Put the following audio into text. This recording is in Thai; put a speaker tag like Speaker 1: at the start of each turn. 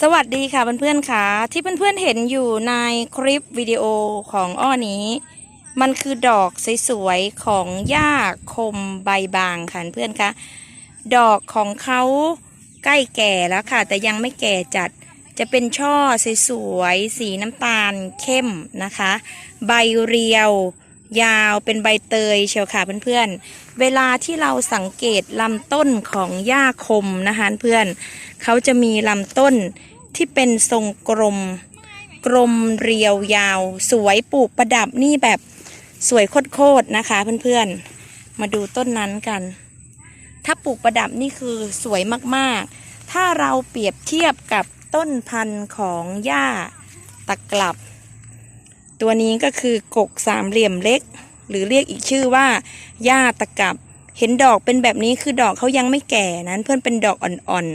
Speaker 1: สวัสดีค่ะเพื่อนๆค่ะ ที่เพื่อนๆเห็นอยู่ในคลิปวิดีโอของอ้อนี้ มันคือดอกสวยๆของหญ้าคมใบบางค่ะเพื่อนคะดอกของเขาใกล้แก่แล้วค่ะ แต่ยังไม่แก่จัดจะเป็นช่อสวยๆสีน้ำตาลเข้มนะคะ ใบเรียว ยาวเป็นใบเตยเชียวค่ะเพื่อนๆ เวลาที่เราสังเกตลำต้นของหญ้าคมนะคะเพื่อนเขาจะมีลำต้นที่เป็นทรงกลม กลมเรียวยาว สวยปลูกประดับนี่แบบสวยโคตรๆนะคะเพื่อนๆ มาดูต้นนั้นกัน ถ้าปลูกประดับนี่คือสวยมากๆ ถ้าเราเปรียบเทียบกับต้นพันธุ์ของหญ้าตะกลับ ตัวนี้ก็คือกกสามเหลี่ยมเล็ก หรือเรียกอีกชื่อว่าหญ้าตะกับ เห็นดอกเป็นแบบนี้คือดอกเขายังไม่แก่นั้นเพื่อนเป็นดอกอ่อน